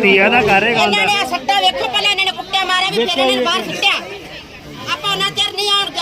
ਧੀਆ ਦਾ ਗੱਲ ਸੱਟਾ ਵੇਖੋ ਪਹਿਲਾਂ ਇਹਨਾਂ ਨੇ ਕੁੱਟਿਆ ਮਾਰਿਆ ਵੀ ਫਿਰ ਇਹਨਾਂ ਨੇ ਬਾਹਰ ਸੁੱਟਿਆ ਆਪਾਂ ਉਹਨਾਂ ਚਿਰ ਨਹੀਂ ਆਉਣਗੇ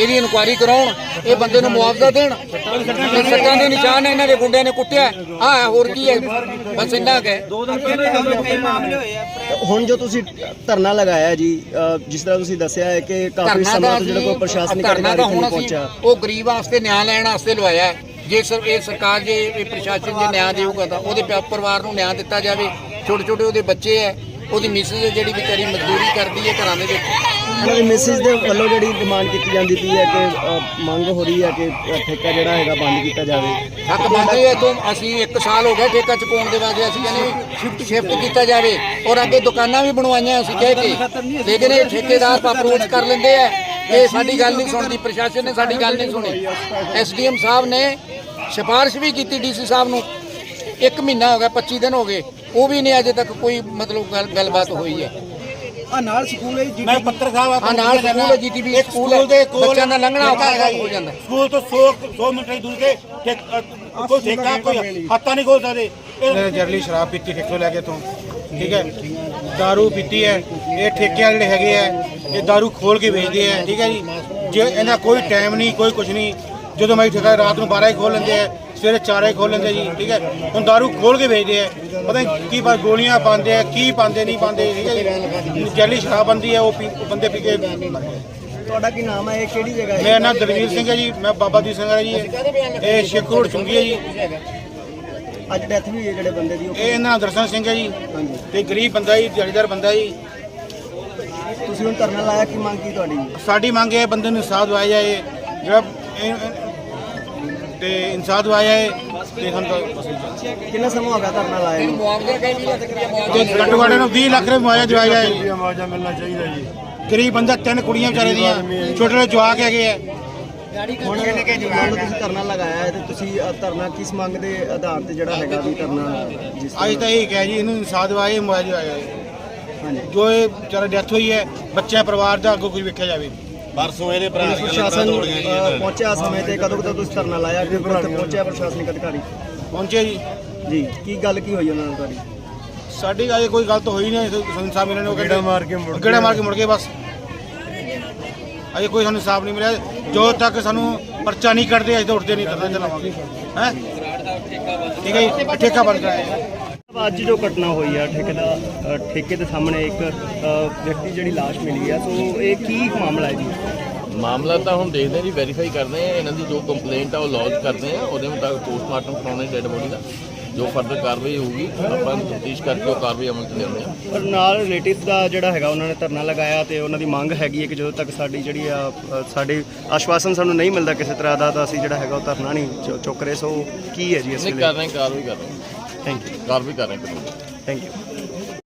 ਇਹਦੀ ਇਨਕੁਆਇਰੀ ਕਰਾਉਣ ਇਹ ਬੰਦੇ ਨੂੰ ਮੁਆਵਜ਼ਾ ਦੇਣ। ਸੱਟਾਂ ਦੇ ਨਿਸ਼ਾਨ ਇਹਨਾਂ ਦੇ ਗੁੰਡਿਆਂ ਨੇ ਕੁੱਟਿਆ। ਆ ਹੋਰ ਕੀ ਹੈ? ਬਸ ਇੰਨਾ ਹੈ। ਦੋ ਦਿਨ ਪਹਿਲੇ ਕਈ ਮਾਮਲੇ ਹੋਏ ਆ। ਹੁਣ ਜੋ ਤੁਸੀਂ ਧਰਨਾ ਲਗਾਇਆ ਜੀ ਜਿਸ ਤਰ੍ਹਾਂ ਤੁਸੀਂ ਦੱਸਿਆ ਹੈ ਕਿ ਕਾਫੀ ਸਮਾਂ ਤੋਂ ਜਿਹੜਾ ਕੋਈ ਪ੍ਰਸ਼ਾਸਨਿਕ ਅਧਿਕਾਰੀ ਨਹੀਂ ਪਹੁੰਚਿਆ। ਉਹ ਗਰੀਬ ਵਾਸਤੇ ਨਿਆਂ ਲੈਣ ਵਾਸਤੇ ਲਵਾਇਆ ਹੈ। ਜੇ ਸਰ ਇਹ ਸਰਕਾਰ ਜੇ ਇਹ ਪ੍ਰਸ਼ਾਸਨ ਜੇ ਨਿਆਂ ਦੇਊਗਾ ਤਾਂ ਉਹਦੇ ਪਰਿਵਾਰ ਨੂੰ ਨਿਆਂ ਦਿੱਤਾ ਜਾਵੇ। ਛੋਟੇ ਛੋਟੇ ਉਹਦੇ ਬੱਚੇ ਹੈ। ਉਹਦੀ ਮਿਸਿਸ ਜਿਹੜੀ ਵਿਚਾਰੀ ਮਜ਼ਦੂਰੀ ਕਰਦੀ ਹੈ ਘਰਾਂ ਦੇ ਵਿੱਚ। ਉਹਨਾਂ ਦੀ ਮਿਸਿਸ ਦੇ ਵੱਲੋਂ ਜਿਹੜੀ ਡਿਮਾਂਡ ਕੀਤੀ ਜਾਂਦੀ ਪਈ ਹੈ ਕਿ ਅ, ਮੰਗ ਹੋ ਰਹੀ ਹੈ ਕਿ ਅ, ਠੇਕਾ ਜਿਹੜਾ ਹੈਗਾ ਬੰਦ ਕੀਤਾ ਜਾਵੇ। ਹੱਕ ਮੰਗਦੇ ਆ ਤੋਂ ਅਸੀਂ 1 ਸਾਲ ਹੋ ਗਿਆ ਠੇਕਾ ਚੁਕਾਉਣ ਦੇ ਵਾਸਤੇ ਅਸੀਂ ਕਹਿੰਦੇ ਸ਼ਿਫਟ ਸ਼ਿਫਟ ਕੀਤਾ ਜਾਵੇ। ਔਰ ਅੱਗੇ ਦੁਕਾਨਾਂ ਵੀ ਬਣਵਾਈਆਂ ਅਸੀਂ ਕਹਿ ਕੇ। ਲੇਕਿਨ ਇਹ ਠੇਕੇਦਾਰ ਅਪਰੋਚ ਕਰ ਲੈਂਦੇ ਆ। ਇਹ ਸਾਡੀ ਗੱਲ ਨਹੀਂ ਸੁਣਦੀ ਪ੍ਰਸ਼ਾਸਨ ਨੇ ਸਾਡੀ ਗੱਲ ਨਹੀਂ ਸੁਣੀ। ਐਸਡੀਐਮ ਸਾਹਿਬ ਨੇ ਸਿਫਾਰਿਸ਼ ਵੀ ਕੀਤੀ ਡੀਸੀ ਸਾਹਿਬ ਨੂੰ। ਇੱਕ ਮਹੀਨਾ ਹੋ ਗਿਆ 25 ਦਿਨ ਹੋ ਗਏ। ਉਹ ਵੀ ਨਹੀਂ ਅਜੇ ਤੱਕ ਕੋਈ ਮਤਲਬ ਗੱਲ- ਗੱਲਬਾਤ ਹੋਈ ਹੈ ਆ ਨਾਲ ਸਕੂਲ ਹੈ ਜੀ ਮੈਂ ਪੱਤਰ ਸਾਹਿਬ ਹਾਂ ਨਾਲ ਸਕੂਲ ਹੈ ਜੀਟੀਬੀ ਇੱਕ ਸਕੂਲ ਸਕੂਲ ਦੇ ਕੋਲ ਬੱਚਿਆਂ ਦਾ ਲੰਘਣਾ ਔਖਾ ਹੋ ਜਾਂਦਾ ਸਕੂਲ ਤੋਂ 100 100 ਮੀਟਰ ਦੂਰ ਤੇ ਠੇਕ- ਅ, ਕੋਈ ਠੇਕਾ ਕੋਈ ਹੱਥਾਂ ਨਹੀਂ ਖੋਲ ਸਕਦੇ ਇਹ ਜਰਲੀ ਸ਼ਰਾਬ ਪੀਤੀ ਠੇਕੋ ਲੈ ਕੇ ਤੋਂ ਠੀਕ ਹੈ दारू ਪੀਤੀ ਹੈ ਇਹ ਠੇਕੇ ਵਾਲੇ ਜਿਹੜੇ ਹੈਗੇ ਆ ਇਹ दारू ਖੋਲ ਕੇ ਵੇਚਦੇ ਆ ਠੀਕ ਹੈ ਜੀ ਜੇ ਇਹਨਾਂ ਕੋਈ ਟਾਈਮ ਨਹੀਂ ਕੋਈ ਕੁਝ ਨਹੀਂ ਜਦੋਂ ਮੈਂ ਠੇਕਾ ਰਾਤ ਨੂੰ 12 ਹੀ ਖੋਲ ਲੈਂਦੇ ਆ ਸਵੇਰੇ 4 ਹੀ ਖੋਲ ਲੈਂਦੇ ਜੀ ਠੀਕ ਹੈ। ਹੁਣ दारू ਖੋਲ ਕੇ ਵੇਚਦੇ ਆ। ਪਤਾ ਨਹੀਂ ਕੀ ਪਾ ਗੋਲੀਆਂ ਪਾਉਂਦੇ ਆ ਕੀ ਪਾਉਂਦੇ ਨਹੀਂ ਪਾਉਂਦੇ ਠੀਕ ਹੈ ਜੀ। ਜਰਲੀ ਸ਼ਰਾਬ ਬੰਦੀ ਹੈ ਉਹ ਪੀ- ਉਹ ਬੰਦੇ ਪੀ ਕੇ ਤੁਹਾਡਾ ਕੀ ਨਾਮ ਹੈ? ਇਹ ਕਿਹੜੀ ਜਗ੍ਹਾ ਹੈ? ਮੇਰਾ ਨਾਮ ਦਲਵੀਰ ਸਿੰਘ ਹੈ ਜੀ ਮੈਂ ਬਾਬਾ ਦੀ ਸਿੰਘ ਹੈ ਜੀ। ਇਹ ਸ਼ੇਖ ਰੋਡ ਚੁੰਗੀ ਹੈ ਜੀ। ਅੱਜ ਡੈਥ ਵੀ ਹੋਈ ਹੈ ਜਿਹੜੇ ਬੰਦੇ ਦੀ ਉਹ ਇਹ ਇਹਨਾਂ ਦਾ ਦਰਸ਼ਨ ਸਿੰਘ ਹੈ ਜੀ। ਤੇ ਗਰੀਬ ਬੰਦਾ ਜੀ ਦਿਹਾੜੀਦਾਰ ਬੰਦਾ ਜੀ। ਤੁਸੀਂ ਹੁਣ ਧਰਨਾ ਲਾਇਆ ਕੀ ਮੰਗ ਕੀ ਤੁਹਾਡੀ? ਸਾਡੀ ਮੰਗ ਹੈ ਬੰਦੇ ਨੂੰ ਇਨਸਾਫ ਦਵਾਇਆ ਜਾਏ। ਜਿਹੜਾ ਇਹ- ਇਹ- ਤੇ ਇਨਸਾਫ ਦਵਾਇਆ ਜਾਏ ਤੇ ਸਾਨੂੰ ਤਾਂ। ਕਿੰਨਾ ਸਮਾਂ ਹੋ ਗਿਆ ਧਰਨਾ ਲਾਇਆ ਨੂੰ? ਮੁਆਵਜ਼ਾ ਕਹੀ ਵੀ ਲੱਖ ਰੁਪਇਆ ਮੁਆਵਜ਼ਾ ਤੇ ਘੱਟੋ ਘੱਟ ਨੂੰ 20 ਲੱਖ ਰੁਪਏ ਮੁਆਵਜ਼ਾ ਦਵਾਇਆ ਜਾਏ ਮੁਆਵਜ਼ਾ ਮਿਲਣਾ ਚਾਹੀਦਾ ਜੀ। ਗਰੀਬ ਬੰਦਾ ਤਿੰਨ ਕੁੜੀਆਂ ਵਿਚਾਰੇ ਦੀਆਂ ਛੋਟੇ ਛੋਟੇ ਜਵਾਕ ਹੈਗੇ ਆ। ਹੁਣ ਲਓ ਤੁਸੀਂ ਧਰਨਾ ਲਗਾਇਆ ਹੈ ਤੇ ਤੁਸੀਂ ਅ, ਧਰਨਾ ਕਿਸ ਮੰਗ ਦੇ ਆਧਾਰ ਤੇ ਜਿਹੜਾ ਹੈਗਾ ਵੀ ਧਰਨਾ ਜਿਸ ਅੱਜ ਤਾਂ ਇਹ ਕਿਹਾ ਜੀ ਇਹਨੂੰ ਇਨਸਾਫ ਦਵਾਇਆ ਮੁਆਵਜ਼ਾ ਦਵਾਇਆ। ਜਾਏ ਹਾਂਜੀ। ਜੋ ਇਹ ਵਿਚਾਰਾ ਡੈਥ ਹੋਈ ਹੈ ਬੱਚਿਆਂ ਪਰਿਵਾਰ ਦਾ ਅੱਗੋਂ ਕੁਝ ਵੇਖਿਆ ਜਾਵੇ। ਪਰਸੋਂ ਇਹਦੇ ਭਰਾ ਪੁਲਿਸ ਪ੍ਰਸ਼ਾਸਨ ਅ, ਪਹੁੰਚਿਆ ਸਮੇਂ ਤੇ ਕਦੋਂ ਕਦੋਂ ਤੁਸੀਂ ਧਰਨਾ ਲਾਇਆ? ਕਿ ਪਹੁੰਚਿਆ ਪ੍ਰਸ਼ਾਸਨਿਕ ਅਧਿਕਾਰੀ। ਪਹੁੰਚੇ ਜੀ। ਜੀ ਕੀ ਗੱਲ ਕੀ ਹੋਈ ਉਹਨਾਂ ਨਾਲ ਤੁਹਾਡੀ? ਸਾਡੀ ਅਜੇ ਕੋਈ ਗਲਤ ਹੋਈ ਨਹੀਂ ਸੰਸਾਰ ਮਿਲਣ ਨੂੰ ਗੇੜਾ ਮਾਰ ਕੇ ਮੁੜ ਗੇੜਾ ਮਾਰ ਕੇ ਮੁੜ ਗਏ ਬਸ। ਅਜੇ ਕੋਈ ਸਾਨੂੰ ਇਨਸਾਫ ਨਹੀਂ ਮਿਲਿਆ। ਜੋ ਤੱਕ ਸਾਨੂੰ ਪਰਚਾ ਨਹੀਂ ਕੱਢਦੇ ਅਜੇ ਤਾਂ ਉੱਠਦੇ ਨਹੀਂ ਕਰਨਾ ਚਲਾਵਾਂਗੇ। ਹੈ? ਠੀਕ ਹੈ ਜੀ ਠੇਕਾ ਬਣ ਗਿਆ। ਹੈ ਅੱਜ ਜੋ ਘਟਨਾ ਹੋਈ ਆ ਠੇਕੇ ਦਾ ਅ, ਠੇਕੇ ਦੇ ਸਾਹਮਣੇ ਇੱਕ ਵਿਅਕਤੀ ਜਿਹੜੀ ਲਾਸ਼ ਮਿਲੀ ਆ ਸੋ ਇਹ ਕੀ ਮਾਮਲਾ ਹੈ ਜੀ? ਮਾਮਲਾ ਤਾਂ ਹੁਣ ਦੇਖਦੇ ਹਾਂ ਜੀ ਵੈਰੀਫਾਈ ਕਰਦੇ ਆ ਇਹਨਾਂ ਦੀ ਜੋ ਕੰਪਲੇਂਟ ਆ ਉਹ ਲੌਜ ਕਰਦੇ ਆ ਉਹਦੇ ਮੁਤਾਬਕ ਪੋਸਟਮਾਰਟਮ ਕਰਾਉਣਾ ਡੈਡ ਬੋਡੀ ਦਾ ਜੋ ਫਰਦਰ ਕਾਰਵਾਈ ਹੋਊਗੀ ਆਪਾਂ ਤਫਤੀਸ਼ ਕਰਕੇ ਉਹ ਕਾਰਵਾਈ ਅਮਲ ਚ ਲਿਆਉਂਦੇ ਆ ਪਰ ਨਾਲ ਰਿਲੇਟਿਵਸ ਦਾ ਜਿਹੜਾ ਹੈਗਾ ਉਹਨਾਂ ਨੇ ਧਰਨਾ ਲਗਾਇਆ ਤੇ ਉਹਨਾਂ ਦੀ ਮੰਗ ਹੈਗੀ ਹੈ ਕਿ ਜਦੋਂ ਤੱਕ ਸਾਡੀ ਜਿਹੜੀ ਆ ਸਾਡੀ ਆਸ਼ਵਾਸਨ ਸਾਨੂੰ ਨਹੀਂ ਮਿਲਦਾ ਕਿਸੇ ਤਰ੍ਹਾਂ ਦਾ ਤਾਂ ਅਸੀਂ ਜਿਹੜਾ ਹੈਗਾ ਉਹ ਧਰਨਾ ਨਹੀਂ ਚੁੱਕ ਰਹੇ ਸੋ ਕੀ ਹੈ ਜੀ ਇਸ ਨਹੀਂ ਵੇਲੇ? ਕਰ ਰਹੇ ਕਾਰਵਾਈ ਕਰ ਰਹੇ। ਥੈਂਕ ਯੂ ਕਾਰਵਾਈ ਕਰ ਰਹੇ ਹਾਂ ਥੈਂਕ ਯੂ